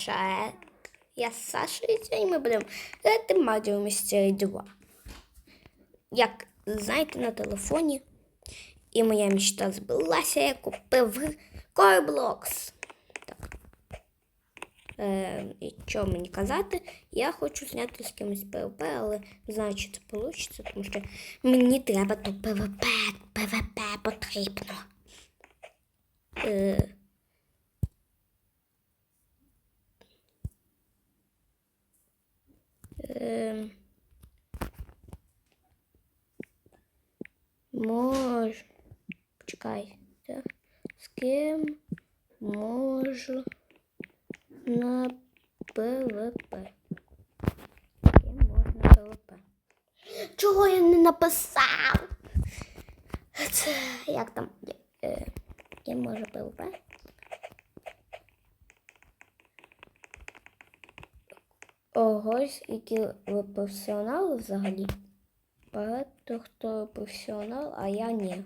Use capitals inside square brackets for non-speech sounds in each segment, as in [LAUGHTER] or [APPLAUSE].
Саша. Я з і ми будемо грати Mario Mystery 2. Як знаєте, на телефоні. І моя мечта збилася, я купив Roblox. Так. Е, і що мені казати? Я хочу зняти з кимось ПВП, але не знаю, чи це вийде, тому що мені треба то ПВП, ПВП потрібно. Е, Ем, Мож. Почекай. З ким можу на ПВП? З ким можна ПВП? Чого я не написав? Це як там? Е, з ким може ПВП? Ось які ви професіонали взагалі. Багато хто професіонал, а я ні.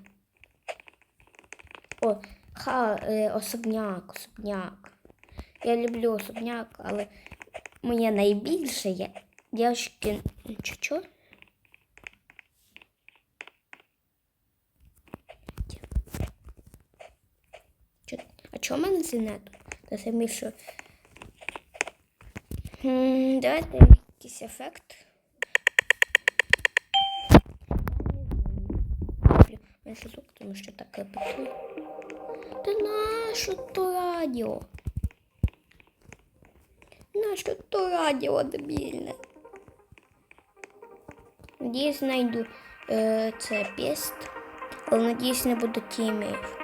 О, ха, е, особняк, особняк. Я люблю особняк, але моє найбільше є дівчинки. Чи що? А чого в мене з інетом? Та самі що. Давайте якийсь ефект. Звук, тому що так репетую. Та нащо то радіо? Нащо то радіо дебільне? Надіюсь, знайду е, це піст, але надіюсь, не буде тімів.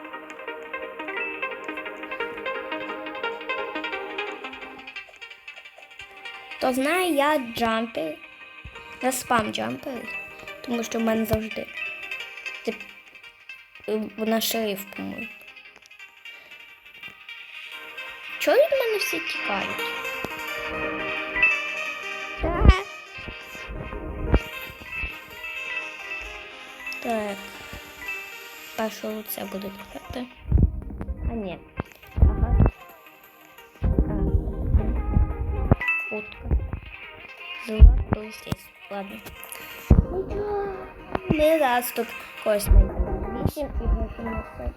То знаю я джампер. Я спам джампер, тому що в мене завжди. Тип, е, вона шериф, по-моєму. Чого від мене всі тікають? Так. Так. Першого це буде тікати. А ні. Зла здесь. Ладно. Нічого. Ми раз тут когось знайдемо. Вісім і готуємо все.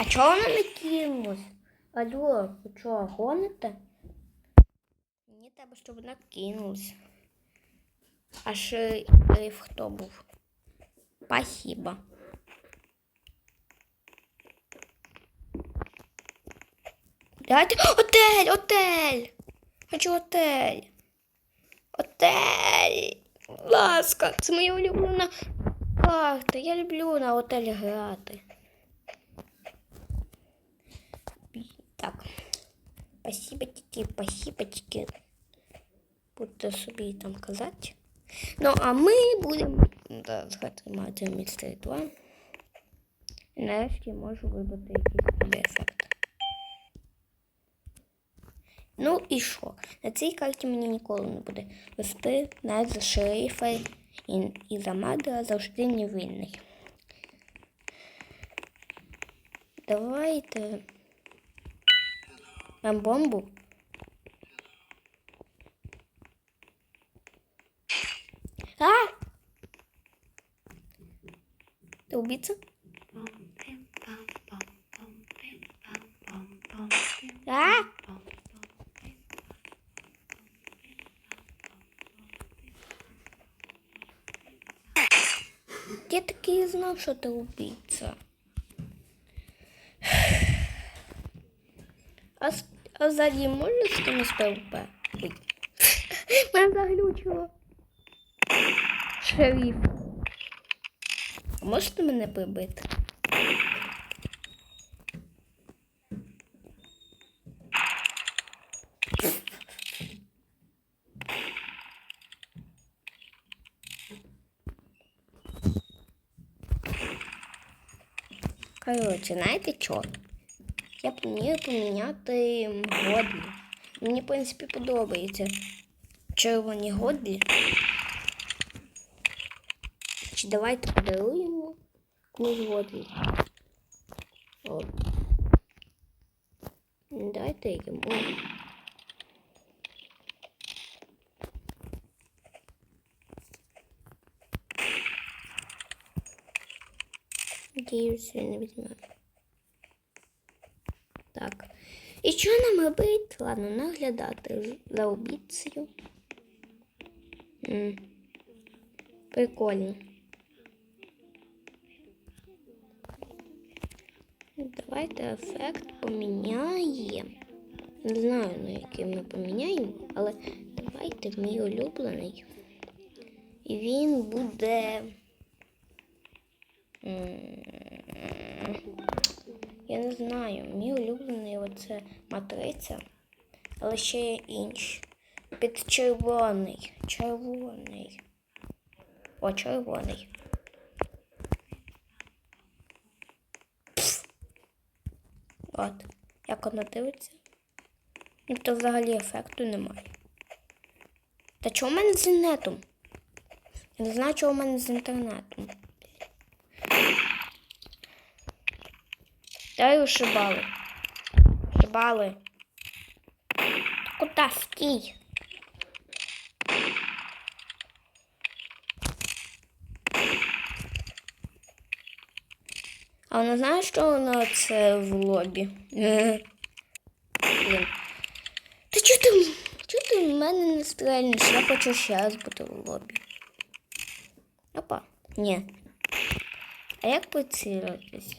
А чого вона не кинулась? Алло, ви чого, гоните? Мені треба, щоб вона кинулась. А шериф хто був? Спасибо. Давайте. Отель! Отель! Хочу отель! Отель! Ласка, це моя улюблена карта. Я люблю на отель грати. Так. Спасибо, тільки, спасибо. Буду собі там казати. Ну, а ми будемо да, згадати мати містер 2. І нарешті можу вибрати якийсь ефект. Ну і що? На цій карті мені ніколи не буде вести навіть за шерифа і, і за мадра завжди невинний. Давайте. Нам бомбу. А! Ты убийца? А? Я таки і знав, що ти убийца. А, с- а можна з кимось ПВП? Ой. Мене заглючило. Шериф. А можете мене прибити? Коротше, знаєте що? Я планую поміняти годлі. Мені, в принципі, подобається червоні годлі. Чи давайте подаруємо згодні. От. Давайте йому. Надіюсь, він не візьме. Так. І що нам робити? Ладно, наглядати за обіцею. Прикольно. Давайте ефект поміняємо. Не знаю, на який ми поміняємо, але давайте мій улюблений. І він буде. Я не знаю, мій улюблений оце матриця, але ще є інші. Під червоний. Червоний. О, червоний. От. Як воно дивиться? Ну, то взагалі ефекту немає. Та чого в мене з інтернетом? Я не знаю, чого в мене з інтернетом. Ушибали. Шибали. Куда стій? А вона знає, що вона це в лобі? Е. Блін. Та чого ти, чого ти в мене не? Я хочу ще раз бути в лобі. Опа. Ні. А як поцілитись?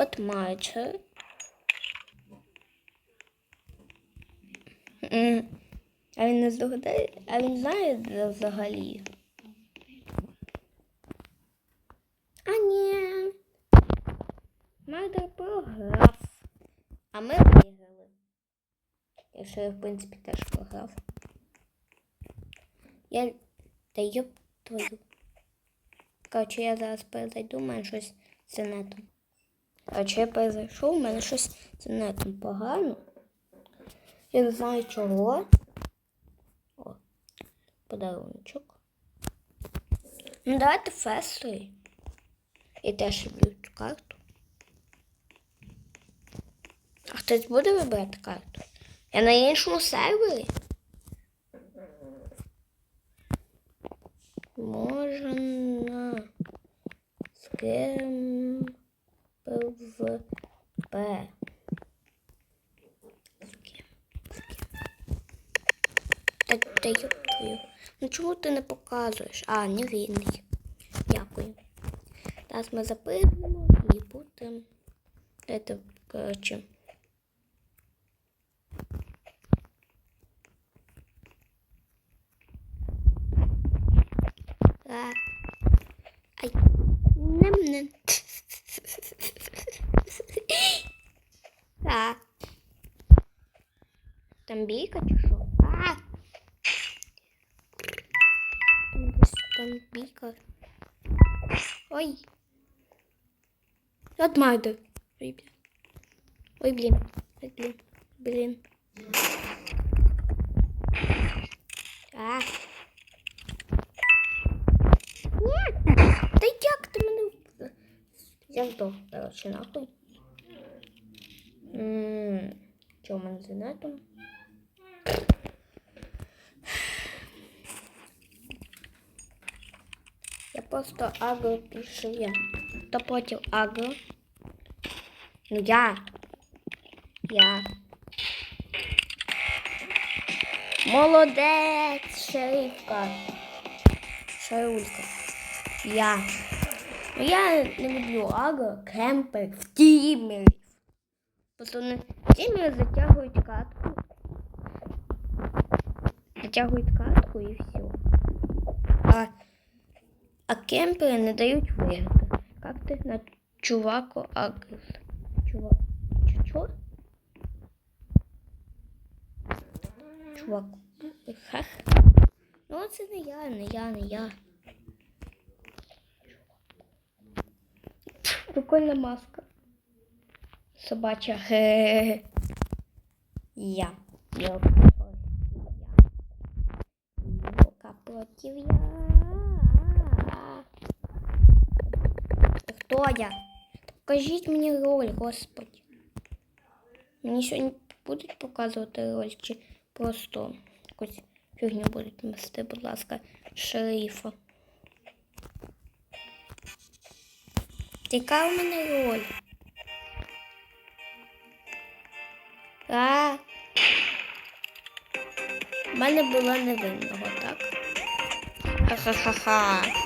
От майчер. А він не здогадає, а він знає взагалі. А ні. Мардер програв. А ми виграли. Якщо я, в принципі, теж програв. Я та йоп твою. Коротше, я зараз перезайду, мене щось з нетом. Коротше, я перезайшов, у мене щось з нетом погано. Я не знаю чого. О, подаруночок. Ну, давайте фестовий. І теж люблю цю карту. А хтось буде вибирати карту? Я на іншому сервері. Можна з ким ПВП. З ким? З ким? Та, та ёб твою. Ну чому ти не показуєш? А, не вільний. Дякую. Зараз ми запишемо і будемо. Дайте, коротше. Ай. Нем-нем. [LAUGHS] А. Там чи Там, бійка. Ой. От майду. Ой, блін. Ой, блін. Ой, блін. Блін. А. Ні. Та як ти мене... Я здох, короче, нахуй. Чого мене з інетом? Я просто агро пишу я. Хто проти агро? Ну я. Я. Молодець, шерифка. Шарулька. Я. Ну я не люблю агро, кемпер, в тімерів. Вони тімери затягують катку. Затягують катку і все. А кемпери не дають виграти. Как ты на чуваку агрес? Чувак. Чё? Чувак. Хах. Ну це не я, не я, не я. Прикольна маска. Собача. Хе-хе-хе. Я. Я против я. Йока против я. Хто я? Покажіть мені роль, господи. Мені сьогодні будуть показувати роль, чи просто якусь фігню будуть нести, будь ласка, шерифа. Яка в мене роль? А. В мене була невинного, так? Ха-ха-ха-ха.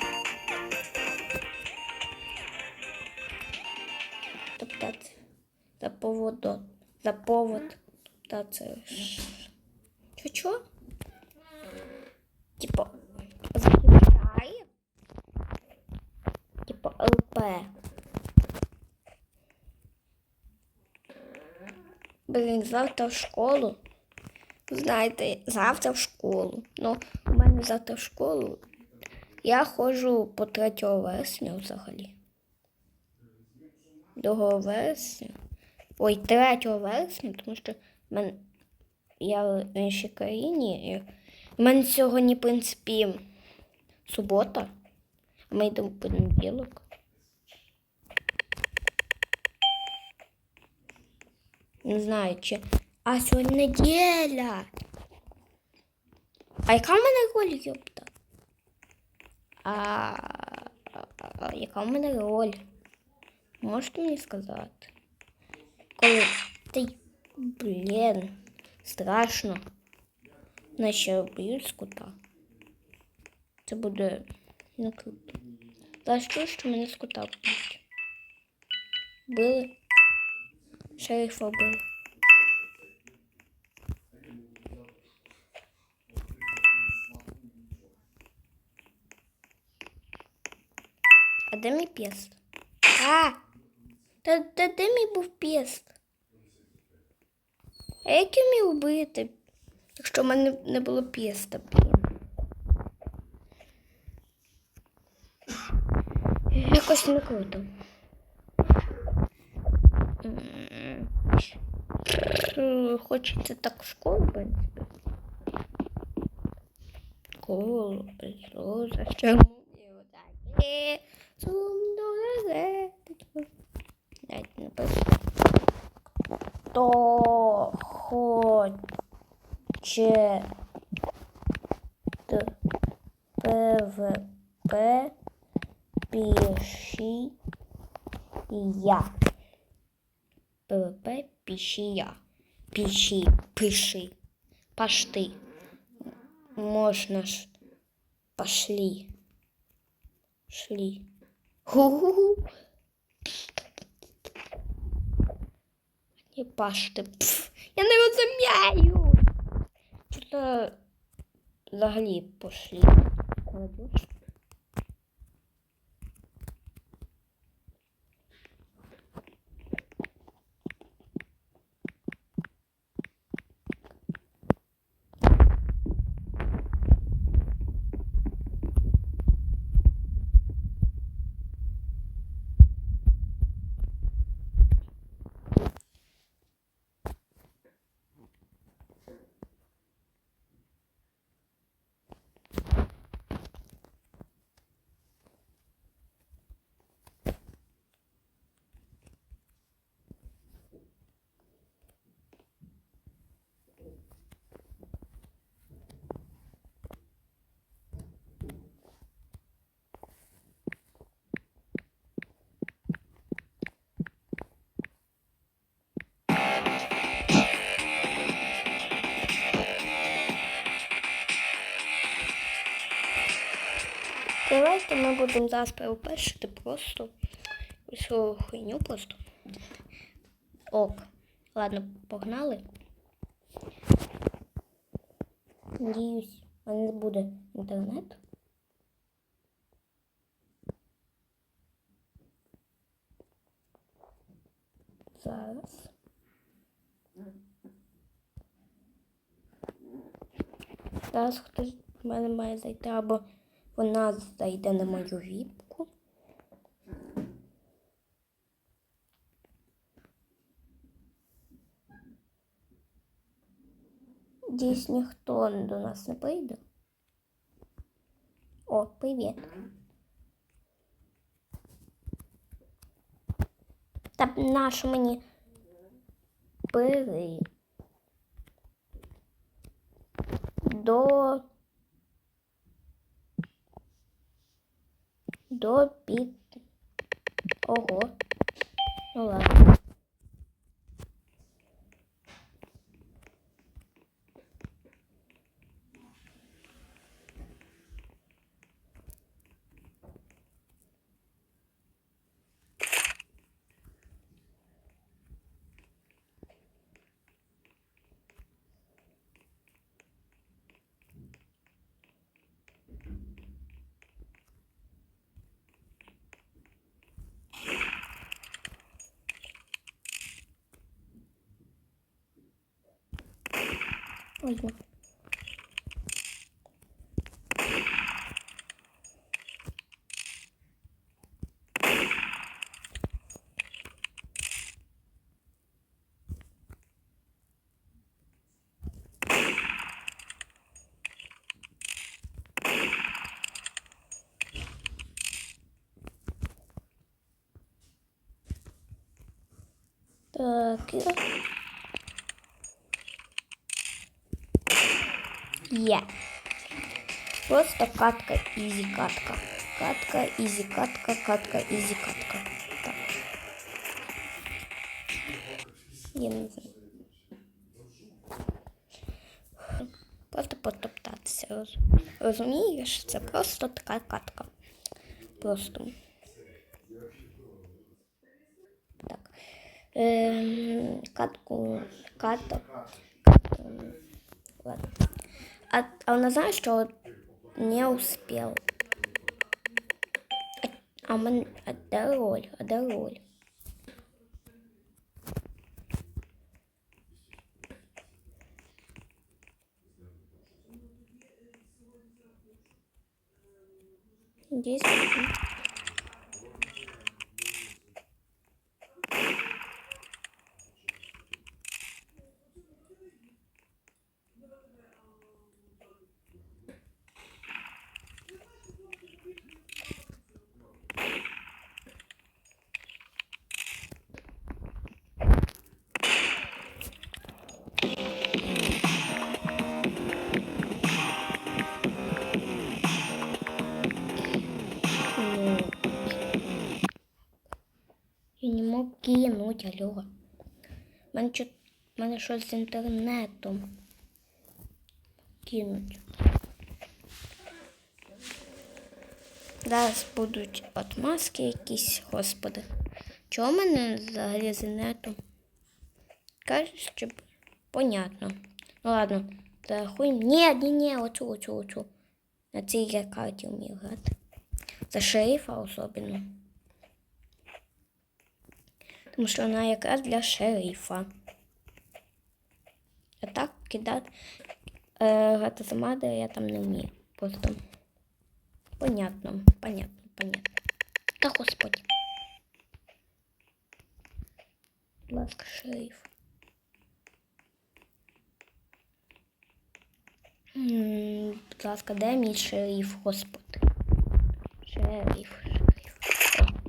За поводо, за повод. Та це. Чо-чо? Типа захищає? Типа ЛП. Блін, завтра в школу. Знаєте, завтра в школу. Ну, у мене завтра в школу. Я ходжу по 3 вересня взагалі. 2 вересня. Ой, 3 вересня, тому що в мене, я в іншій країні. В мене сьогодні, в принципі, субота, а ми йдемо в понеділок. Не знаю, чи. А сьогодні неділя. А яка в мене роль, йопта? А, а, а яка в мене роль? Можете мені сказати? Коли ти, блін, страшно. Наче б'ють з кута. Це буде не круто. За що, що мене з кута б'ють? Били. Шерифа били. А де мій піст? А! Та, та де мій був піст? А як я міг вбити, якщо в мене не було піста? Якось не круто. Е, Хочеться так в школу, в. Школу, прийшло, за що мені ПВП пиши я. ПВП пиши я. Пиши. Пошти. Можно ж. Пошли. Шли. Ху-ху-ху. Не пашти. Пф, я не розумію. Що взагалі пошли. Молодець. Давайте ми будемо зараз перепишити просто всю хуйню просто. Ок. Ладно, погнали. Надіюсь, в мене буде інтернет. Зараз. Зараз хтось в мене має зайти, або вона зайде на мою віпку. Дійсно, ніхто до нас не прийде. О, привіт. Та нашу мені бери. До до під. Ого. Ну ладно. Возьму. Так, і- Є. Просто катка, ізі катка. Катка, ізі катка, катка, ізі катка. Так. Я не знаю. Просто потоптатися. роз- Розумієш? Це просто така катка. Просто. Так. Ем, катку. Каток. Ем, Ладно. А, а она знаешь, что вот не успел? А, а, мен, а де роль? А де роль? Здесь. Кинуть, алло. Мене, чо... мене щось з інтернетом. Кинуть. Зараз будуть отмазки якісь, господи. Чого в мене взагалі з інтернетом? Кажуть, що понятно. Ну ладно, зарахуємо. Ні, ні, ні, оцю, оцю, оцю. На цій я карті вмію грати. За шерифа особливо. Тому що вона якраз для шерифа. А так кидати е, грати за мадер я там не вмію. Просто понятно, понятно, понятно. Та господи. Будь ласка, шериф. М, Будь ласка, де мій шериф, господи. Шериф. О.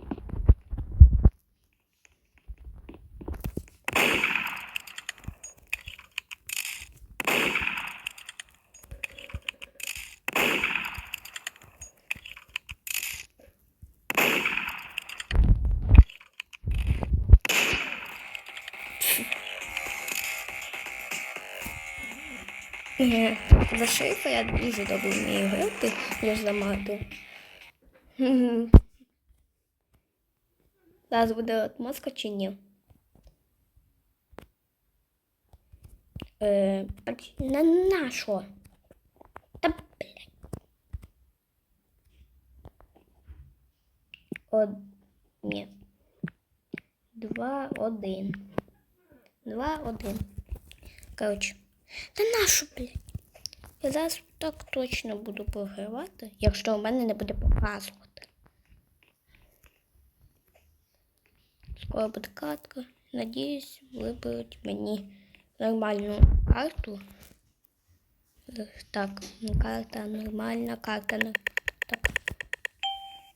Е, За шерифа я дуже добре вмію грати, ніж за мату. Зараз буде отмазка чи ні? Е, на нашу. Та блядь. Од... Ні. Два, один. Два, один. Коротше. Та нашу, блядь. Я зараз так точно буду програвати, якщо у мене не буде показувати. Скоро буде катка. Надіюсь, виберуть мені нормальну карту. Так, карта нормальна, карта не так.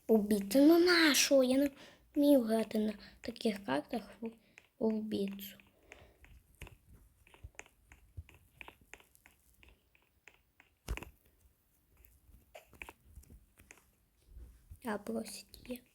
Убити ну нашу. Я не. вмію грати на таких картах в, в біцу. бросить бросить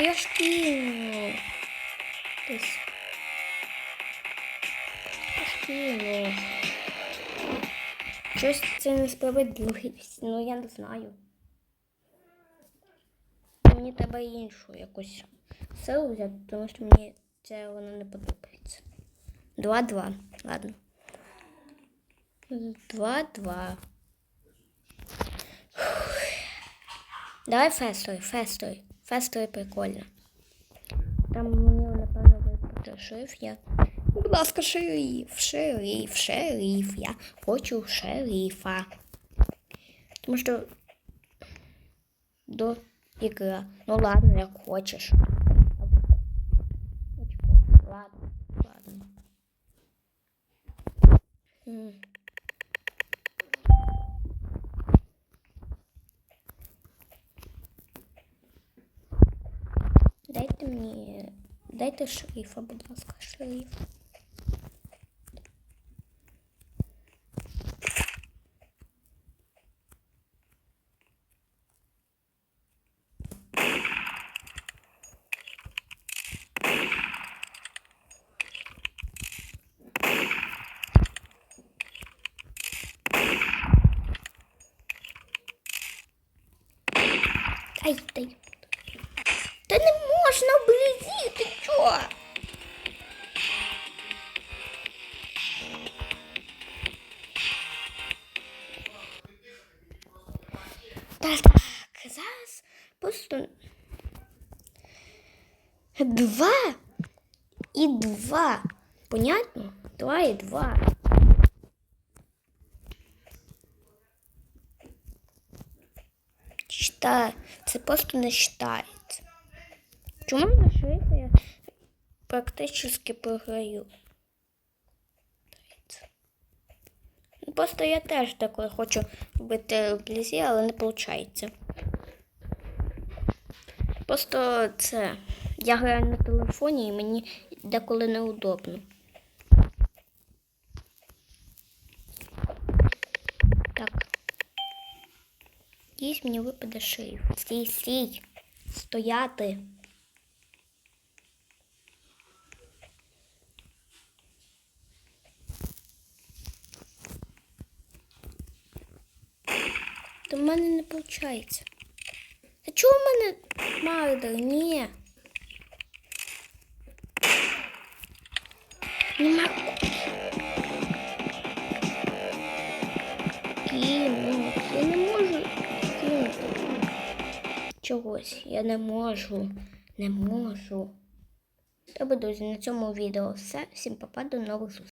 є. Та я ж кину. Десь. Я ж. Щось це несправедливість, ну я не знаю. Мені треба іншу якусь силу взяти, тому що мені це воно не подобається. Два-два. Ладно. Два-два. Давай фестовий, фестовий. Фестовий прикольно. Там мені, напевно, випадає шериф. Я... Будь ласка, шериф, шериф, шериф. Я хочу шерифа. Тому що до ігра. Ну ладно, як хочеш. Ладно, ладно. М. Дайте мені. Дайте шерифа, будь ласка, шериф. Так, так, зараз просто два і два. Понятно? Два і два. Считай, це просто не считається. Чому на шерифа я практично програю? Просто я теж такое хочу бити вблизі, але не виходить. Просто це. Я граю на телефоні і мені деколи неудобно. Так. Десь мені випаде шериф. Стій, стій. Стояти. То в мене не виходить. А чого в мене Мардер? Ні. Нема. Я не можу кинути. Чогось. Я не можу. Не можу. Добре, друзі, на цьому відео все. Всім папа, до нових зустрічей.